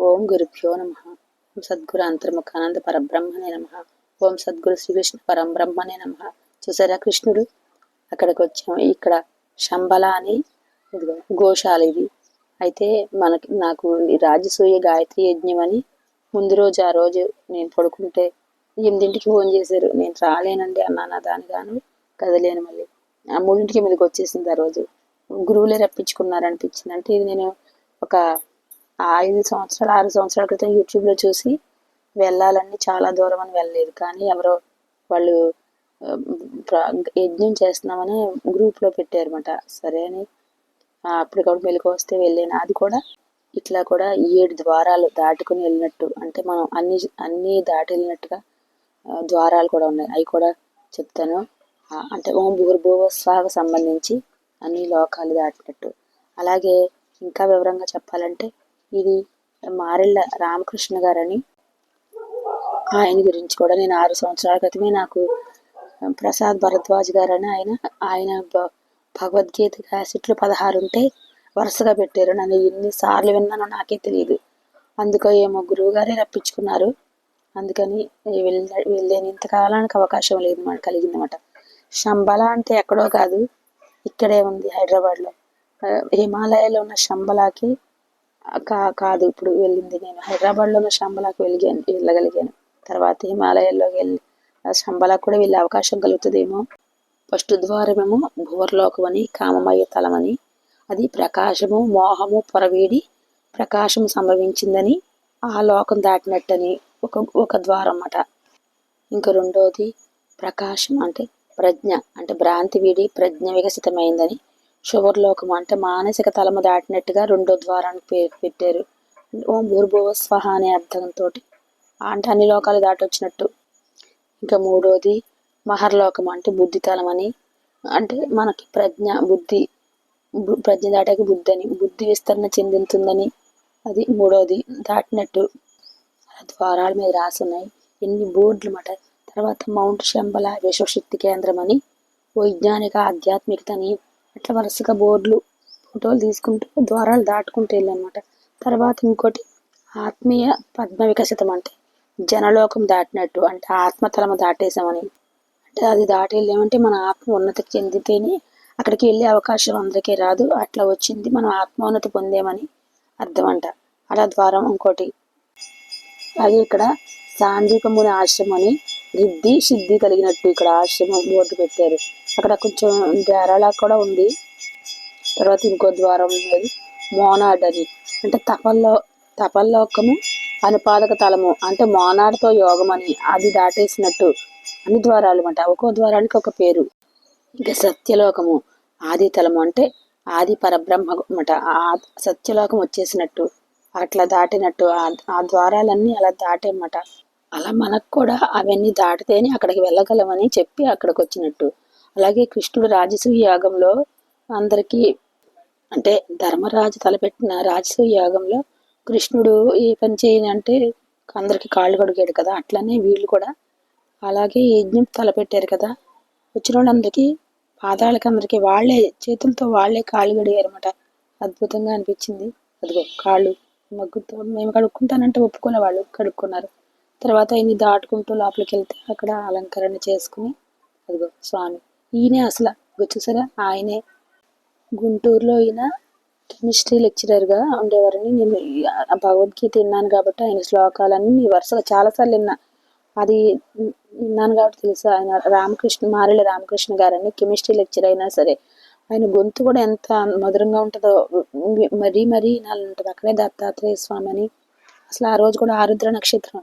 ఓం గురుభ్యో నమ. ఓం సద్గురు అంతర్ముఖానంద పరబ్రహ్మనే నమ. ఓం సద్గురు శ్రీకృష్ణ పరబ్రహ్మనే నమ. చూసారా కృష్ణుడు? అక్కడికి వచ్చాము ఇక్కడ శంబల అని ఘోషాల గోశాల ఇది. అయితే మనకి నాకు ఈ రాజసూయ గాయత్రి యజ్ఞం అని ముందు రోజు ఆ రోజు నేను పడుకుంటే ఎనిమిదింటికి ఫోన్ చేశారు. నేను రాలేనండి అన్నాను దానిగాను. కదలేను మళ్ళీ. ఆ మూడింటికి మీదకి వచ్చేసింది ఆ రోజు. గురువులే రప్పించుకున్నారు అనిపించింది అంటే ఇది నేను ఒక ఐదు సంవత్సరాలు ఆరు సంవత్సరాల క్రితం యూట్యూబ్లో చూసి వెళ్ళాలని చాలా దూరం అని వెళ్ళలేదు. కానీ ఎవరో వాళ్ళు ప్ర- యజ్ఞం చేస్తున్నామని గ్రూప్లో పెట్టారన్నమాట. సరే అని అప్పటికప్పుడు మెలకు వస్తే వెళ్ళాను. అది కూడా ఇట్లా కూడా ఏడు ద్వారాలు దాటుకుని వెళ్ళినట్టు. అంటే మనం అన్ని అన్నీ దాటి వెళ్ళినట్టుగా ద్వారాలు కూడా ఉన్నాయి. అవి కూడా చెప్తాను. అంటే ఓం భూర్భువ సంబంధించి అన్ని లోకాలు దాటినట్టు. అలాగే ఇంకా వివరంగా చెప్పాలంటే ఇది మారెళ్ళ రామకృష్ణ గారని ఆయన గురించి కూడా నేను ఆరు సంవత్సరాల క్రితమే నాకు ప్రసాద్ భరద్వాజ్ గారని ఆయన ఆయన భగవద్గీత క్యాసెట్లు పదహారు ఉంటే వరుసగా పెట్టారు. నన్ను ఎన్నిసార్లు విన్నానో నాకే తెలియదు. అందుకో ఏమో గురువు గారే రప్పించుకున్నారు. అందుకని వెళ్ళ వెళ్ళేని ఇంతకాలానికి అవకాశం లేదు మన కలిగిందన్నమాట శంబల అంటే ఎక్కడో కాదు ఇక్కడే ఉంది హైదరాబాద్లో. హిమాలయాలో ఉన్న శంబలాకి కా కాదు. ఇప్పుడు వెళ్ళింది నేను. హైదరాబాద్లో ఉన్న శంబలాకి వెళ్ళగాను వెళ్ళగలిగాను. తర్వాత హిమాలయాల్లోకి వెళ్ళి ఆ శంబలాకు కూడా వెళ్ళే అవకాశం కలుగుతుందేమో. ఫస్ట్ ద్వారమేమో భువర్లోకం అని తలమని. అది ప్రకాశము మోహము పొరవేడి ప్రకాశం సంభవించిందని ఆ లోకం దాటినట్టని ఒక ఒక ద్వారం అన్నమాట ఇంకా రెండోది ప్రకాశం అంటే ప్రజ్ఞ. అంటే భ్రాంతి వీడి ప్రజ్ఞ వికసితమైందని శుభర్లోకం అంటే మానసిక తలము దాటినట్టుగా రెండో ద్వారానికి పేరు పెట్టారు. ఓం భూర్భువ స్వహ అనే అర్థంతో అంటే అన్ని లోకాలు దాటొచ్చినట్టు. ఇంకా మూడోది మహర్లోకం అంటే బుద్ధి తలం అని. అంటే మనకి ప్రజ్ఞ బుద్ధి ప్రజ్ఞ దాటాక బుద్ధి అని. బుద్ధి విస్తరణ చెందుతుందని. అది మూడోది దాటినట్టు. ద్వారాల మీద రాసి ఉన్నాయి ఎన్ని బోర్డులు మాట. తర్వాత మౌంట్ శంబల విశ్వశక్తి కేంద్రం అని. వైజ్ఞానిక ఆధ్యాత్మికతని అట్లా వరుసగా బోర్డులు ఫోటోలు తీసుకుంటూ ద్వారాలు దాటుకుంటూ వెళ్ళనమాట. తర్వాత ఇంకోటి ఆత్మీయ పద్మ వికసితం అంటే జనలోకం దాటినట్టు అంటే ఆత్మతలము దాటేసామని అంటే అది దాటి వెళ్ళామంటే మన ఆత్మ ఉన్నతి చెందితేనే అక్కడికి వెళ్ళే అవకాశం అందరికీ రాదు అట్లా వచ్చింది మనం ఆత్మోన్నతి పొందేమని అర్థం అంట అలా ద్వారం ఇంకోటి. అలాగే ఇక్కడ సాందీపముని ఆశ్రమం అని రిద్ధి సిద్ధి కలిగినట్టు ఇక్కడ ఆశ్రమం బోర్డు పెట్టారు. అక్కడ కొంచెం డేరాలా కూడా ఉంది. తర్వాత ఇంకో ద్వారం ఉన్నది. మోనాడ్ అని. అంటే తపల్లో తపల్లోకము అనుపాదక తలము. అంటే మోనాడ్తో యోగం అని. అది దాటేసినట్టు అన్ని ద్వారాలు అంట ఒక్కో ద్వారానికి ఒక పేరు. ఇంకా సత్యలోకము ఆది తలము అంటే ఆది పరబ్రహ్మ అన్నమాట. ఆ సత్యలోకం వచ్చేసినట్టు అట్లా దాటినట్టు ఆ- ఆ ద్వారాలన్నీ అలా దాటేమాట అలా మనకు కూడా అవన్నీ దాటితేనే అక్కడికి వెళ్ళగలమని చెప్పి అక్కడికి వచ్చినట్టు. అలాగే కృష్ణుడు రాజసూయ యాగంలో అందరికీ అంటే ధర్మరాజు తలపెట్టిన రాజసూయ యాగంలో కృష్ణుడు ఏ పని చేయనంటే అందరికి కాళ్ళు కడిగాడు కదా. అట్లనే వీళ్ళు కూడా అలాగే యజ్ఞం తలపెట్టారు కదా. వచ్చిన వాళ్ళందరికీ పాదాలకి అందరికీ వాళ్ళే చేతులతో వాళ్ళే కాళ్ళు కడిగారన్నమాట. అద్భుతంగా అనిపించింది. అదిగో కాళ్ళు మగ్గుతో మేము కడుక్కుంటానంటే ఒప్పుకునే వాళ్ళు కడుక్కున్నారు. తర్వాత ఇన్ని దాటుకుంటూ లోపలికి వెళ్తే అక్కడ అలంకరణ చేసుకుని అదిగో స్వామి ఈయనే అసలు ఇగో ఆయనే. గుంటూరులో ఈయన కెమిస్ట్రీ లెక్చరర్గా ఉండేవారని నేను భగవద్గీత విన్నాను కాబట్టి ఆయన శ్లోకాలన్నీ వరుసగా చాలాసార్లు విన్నా. అది విన్నాను కాబట్టి తెలుసు. ఆయన రామకృష్ణ మారెళ్ళ రామకృష్ణ గారని కెమిస్ట్రీ లెక్చర్ అయినా సరే ఆయన గొంతు కూడా ఎంత మధురంగా ఉంటుందో మరీ మరీ ఉంటుంది. అక్కడే దత్తాత్రేయ స్వామి అని. అసలు ఆ రోజు కూడా ఆరుద్ర నక్షత్రం.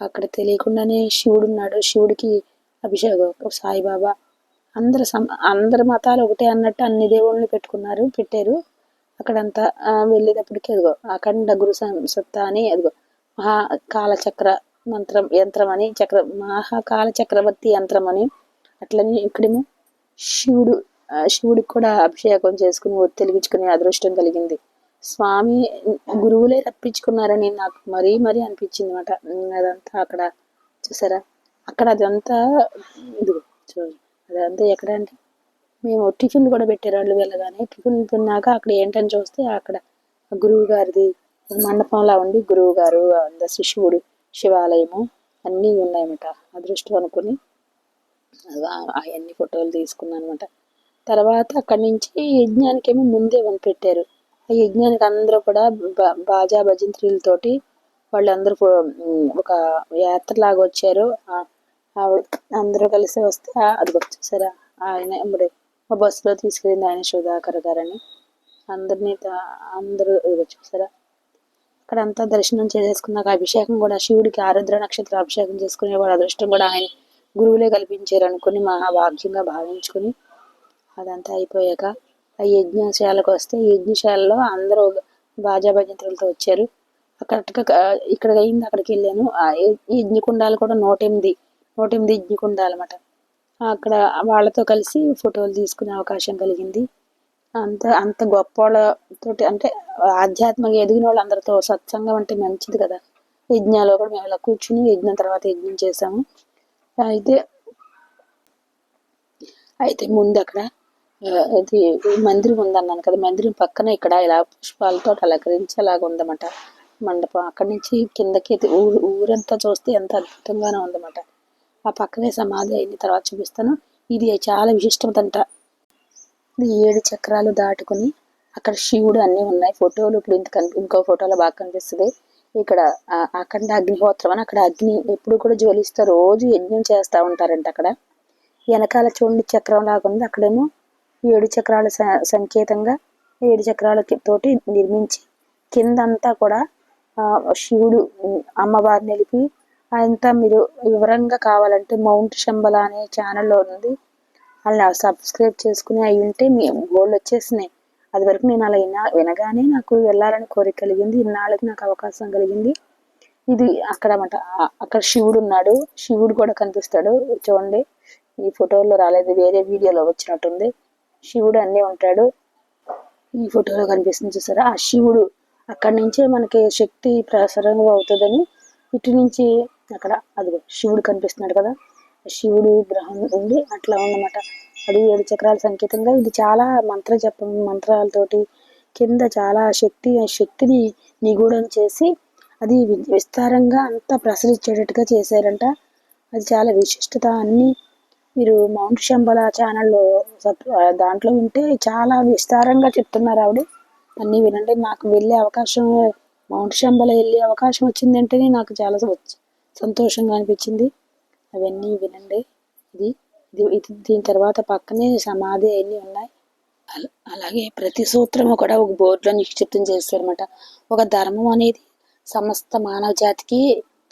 అక్కడ తెలియకుండానే శివుడు ఉన్నాడు. శివుడికి అభిషేకం. సాయిబాబా. అందరు సమ అందరి మతాలు ఒకటే అన్నట్టు అన్ని దేవుళ్ళని పెట్టుకున్నారు పెట్టారు. అక్కడంతా వెళ్ళేటప్పటికి అదిగో అఖండ గురు సం- సత్తా అని అదిగో మహా కాలచక్ర మంత్రం యంత్రం అని చక్ర మహాకాల చక్రవర్తి యంత్రం అని అట్లనే ఇక్కడేమో శివుడు శివుడికి కూడా అభిషేకం చేసుకుని ఒత్తిలిగించుకునే అదృష్టం కలిగింది. స్వామి గురువులే రప్పించుకున్నారని నాకు మరీ మరీ అనిపించింది అనమాట అదంతా అక్కడ చూసారా? అక్కడ అదంతా ఇదిగో చూడండి. అదంతా ఎక్కడ అంటే మేము టిఫిన్లు కూడా పెట్టారు వాళ్ళు వెళ్ళగానే టిఫిన్ తిన్నాక అక్కడ ఏంటని చూస్తే అక్కడ గురువు గారిది మండపంలా ఉండి గురువు గారు శిష్యుడు శివాలయము అన్నీ ఉన్నాయన్నమాట. అదృష్టం అనుకుని అవన్నీ ఫోటోలు తీసుకున్నాను అనమాట తర్వాత అక్కడి నుంచి యజ్ఞానికేమో ముందే వన్ పెట్టారు. ఆ యజ్ఞానికి అందరూ కూడా బా- బాజా భజంత్రులతోటి వాళ్ళందరూ ఒక యాత్రలాగా వచ్చారు. ఆవిడ అందరూ కలిసి వస్తే అది వచ్చేసారా ఆయన ఇప్పుడు మా బస్సులో తీసుకెళ్ళింది ఆయన సుధాకర్ గారని. అందరినీ అందరూ వచ్చేసారా అక్కడ అంతా దర్శనం చేసేసుకున్నాక అభిషేకం కూడా శివుడికి ఆరుద్ర నక్షత్ర అభిషేకం చేసుకునే వాడు అదృష్టం కూడా ఆయన గురువులే కల్పించారు అనుకుని మహాభాగ్యంగా భావించుకుని అదంతా అయిపోయాక ఆ యజ్ఞశాలకు వస్తే ఈ యజ్ఞశాలలో అందరూ బాజా భజంత్రులతో వచ్చారు అక్కడ ఇక్కడ అయింది అక్కడికి వెళ్ళాను. ఆ కుండాలు యజ్ఞకుండాలు కూడా నూట ఎనిమిది నూట ఎనిమిది యజ్ఞకుండాలు అనమాట అక్కడ వాళ్ళతో కలిసి ఫోటోలు తీసుకునే అవకాశం కలిగింది. అంత అంత గొప్ప వాళ్ళతోటి అంటే ఆధ్యాత్మిక ఎదిగిన వాళ్ళందరితో సత్సంగం అంటే మంచిది కదా. యజ్ఞాలు కూడా మేము ఇలా కూర్చుని యజ్ఞం తర్వాత యజ్ఞం చేసాము అయితే అయితే ముందు అక్కడ ఇది మందిరం ఉందన్నాను కదా. మందిరం పక్కన ఇక్కడ ఇలా పుష్పాలతో అలంకరించేలాగా ఉందన్నమాట. మండపం. అక్కడి నుంచి కిందకి ఊరు ఊరంతా చూస్తే ఎంత అద్భుతంగానే ఉందన్నమాట. ఆ పక్కనే సమాధి అయిన తర్వాత చూపిస్తాను. ఇది చాలా విశిష్టమంట ఇది ఏడు చక్రాలు దాటుకుని అక్కడ శివుడు అన్నీ ఉన్నాయి. ఫోటోలు ఇప్పుడు ఇంత కనిపి ఇంకో ఫోటోలో బాగా కనిపిస్తుంది. ఇక్కడ అఖండ అగ్నిహోత్రం. అని అక్కడ అగ్ని ఎప్పుడు కూడా జ్వలిస్తూ రోజు యజ్ఞం చేస్తూ ఉంటారంట అక్కడ. వెనకాల చూడండి చక్రం లాగా ఉంది. అక్కడేమో ఏడు చక్రాల సంకేతంగా ఏడు చక్రాల తోటి నిర్మించి కిందంతా కూడా శివుడు అమ్మవారిని నిలిపి అంతా మీరు వివరంగా కావాలంటే మౌంట్ శంబల అనే ఛానల్లో ఉంది. అలా సబ్స్క్రైబ్ చేసుకుని అయి ఉంటే మీ గోల్డ్ వచ్చేసినాయి. అది వరకు నేను అలా వినా వినగానే నాకు వెళ్ళాలని కోరిక కలిగింది. ఇన్నాళ్ళకి నాకు అవకాశం కలిగింది. ఇది అక్కడ అన్నమాట. అక్కడ శివుడు ఉన్నాడు. శివుడు కూడా కనిపిస్తాడు. చూడండి. ఈ ఫోటోలో రాలేదు. వేరే వీడియోలో వచ్చినట్టుంది. శివుడు అన్నీ ఉంటాడు. ఈ ఫోటోలో కనిపిస్తుంది చూసారా? ఆ శివుడు అక్కడి నుంచే మనకి శక్తి ప్రసరణ అవుతుందని ఇటు నుంచి అక్కడ అదిగో శివుడు కనిపిస్తున్నాడు కదా. శివుడు విగ్రహం ఉంది అట్లా ఉందన్నమాట. అది ఏడు చక్రాల సంకేతంగా ఇది చాలా మంత్ర జపం మంత్రాలతోటి కింద చాలా శక్తి ఆ శక్తిని నిగూఢం చేసి అది విస్తారంగా అంతా ప్రసరించేటట్టుగా చేశారంట. అది చాలా విశిష్టత. అన్ని మీరు మౌంట్ శంబల ఛానల్లో దాంట్లో ఉంటే చాలా విస్తారంగా చెప్తున్నారు ఆవిడ. అన్నీ వినండి. నాకు వెళ్ళే అవకాశం మౌంట్ శంబల వెళ్ళే అవకాశం వచ్చిందంటేనే నాకు చాలా సం- సంతోషంగా అనిపించింది. అవన్నీ వినండి. ఇది ఇది దీని తర్వాత పక్కనే సమాధి అవన్నీ ఉన్నాయి. అలాగే ప్రతి సూత్రము కూడా ఒక బోర్డులో నిక్షిప్తం చేస్తారనమాట ఒక ధర్మం అనేది సమస్త మానవ జాతికి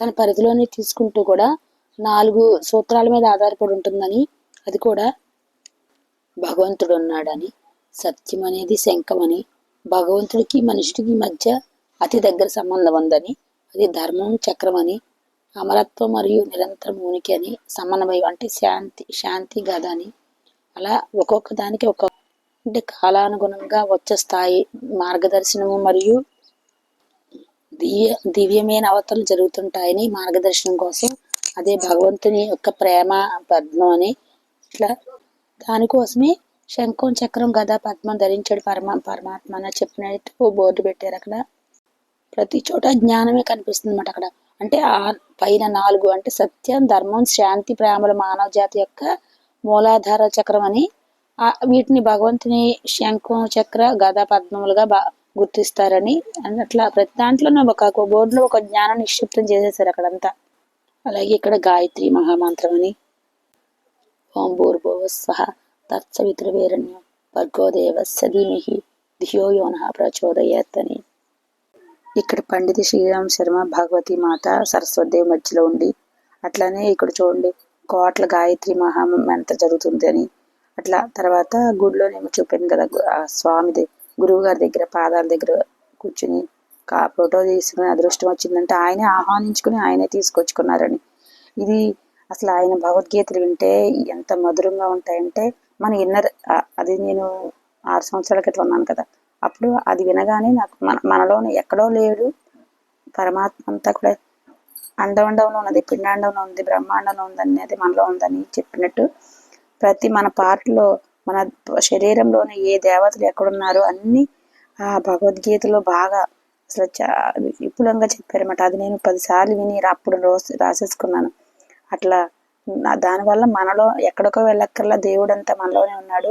తన పరిధిలోనే తీసుకుంటూ కూడా నాలుగు సూత్రాల మీద ఆధారపడి ఉంటుందని అది కూడా భగవంతుడు ఉన్నాడని. సత్యం అనేది శంఖమని భగవంతుడికి మనిషికి మధ్య అతి దగ్గర సంబంధం ఉందని. అది ధర్మం చక్రం అని. అమరత్వం మరియు నిరంతరం ఉనికి అని సమన్వయం అంటే శాంతి శాంతి గద అని. అలా ఒక్కొక్క దానికి ఒక్కొక్క అంటే కాలానుగుణంగా వచ్చే స్థాయి మార్గదర్శనము మరియు దివ్య దివ్యమైన అవతలు జరుగుతుంటాయని మార్గదర్శనం కోసం అదే భగవంతుని యొక్క ప్రేమ పద్మం అని ఇట్లా దానికోసమే శంఖం చక్రం గద పద్మం ధరించాడు పరమ పరమాత్మ అని చెప్పినట్టు బోర్డు పెట్టారు అక్కడ. ప్రతి చోట జ్ఞానమే కనిపిస్తుంది అన్నమాట అక్కడ. అంటే ఆ పైన నాలుగు అంటే సత్యం ధర్మం శాంతి ప్రేమలు మానవ జాతి యొక్క మూలాధార చక్రం అని. ఆ వీటిని భగవంతుని శంఖం చక్ర గద పద్మములుగా బా గుర్తిస్తారని. అట్లా ప్రతి దాంట్లోనూ ఒక బోర్డులో ఒక జ్ఞానం నిక్షిప్తం చేసేసారు అక్కడంతా. అలాగే ఇక్కడ గాయత్రి మహామంత్రం అని. ఓం భూర్భువ తత్సవితృవేరణ్యం భర్గోదేవ దేవస్య ధియో యోన ప్రచోదయత్ అని. ఇక్కడ పండిత శ్రీరామ్ శర్మ భగవతి మాత సరస్వతి మధ్యలో ఉండి అట్లానే ఇక్కడ చూడండి కోట్ల గాయత్రి మహామంత్ర జరుగుతుంది అని. అట్లా తర్వాత గుడిలోనేమో చూపాను కదా ఆ స్వామిది గురువు గారి దగ్గర పాదాల దగ్గర కూర్చుని కా ఫోటో తీసుకుని అదృష్టం వచ్చిందంటే ఆయనే ఆహ్వానించుకుని ఆయనే తీసుకొచ్చుకున్నారని. ఇది అసలు ఆయన భగవద్గీతలు వింటే ఎంత మధురంగా ఉంటాయంటే మన ఇన్నర్ అది నేను ఆరు సంవత్సరాల క్రితం ఉన్నాను కదా అప్పుడు అది వినగానే నాకు మన మనలోనే ఎక్కడో లేడు. పరమాత్మ అంతా కూడా అండవండంలో ఉన్నది పిండాండంలో ఉంది బ్రహ్మాండంలో ఉంది అనేది మనలో ఉందని చెప్పినట్టు ప్రతి మన పార్ట్లో మన శరీరంలోని ఏ దేవతలు ఎక్కడున్నారో అన్ని ఆ భగవద్గీతలో బాగా అసలు విపులంగా చెప్పారన్నమాట. అది నేను పదిసార్లు విని అప్పుడు రోజు రాసేసుకున్నాను. అట్లా దానివల్ల మనలో ఎక్కడికో వెళ్ళక్కర్లా దేవుడు అంతా మనలోనే ఉన్నాడు.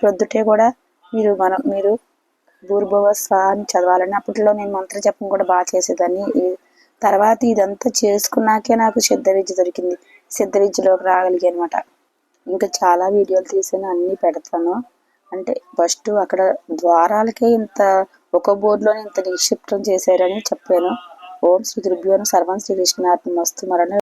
ప్రొద్దుటే కూడా మీరు మన మీరు భూర్భువ స్వ అని చదవాలని. అప్పట్లో నేను మంత్ర జపం కూడా బాగా చేసేదాన్ని. తర్వాత ఇదంతా చేసుకున్నాకే నాకు సిద్ధ విద్య దొరికింది. సిద్ధ విద్యలోకి రాగలిగా అనమాట ఇంకా చాలా వీడియోలు తీసాను అన్ని పెడతాను. అంటే ఫస్ట్ అక్కడ ద్వారాలకే ఇంత ఒక బోర్డులోనే ఇంత నిక్షిప్తం చేశారని చెప్పాను. ఓం శ్రీ గురుభ్యోను సర్వం శ్రీ కృష్ణార్పణ వస్తు మరణ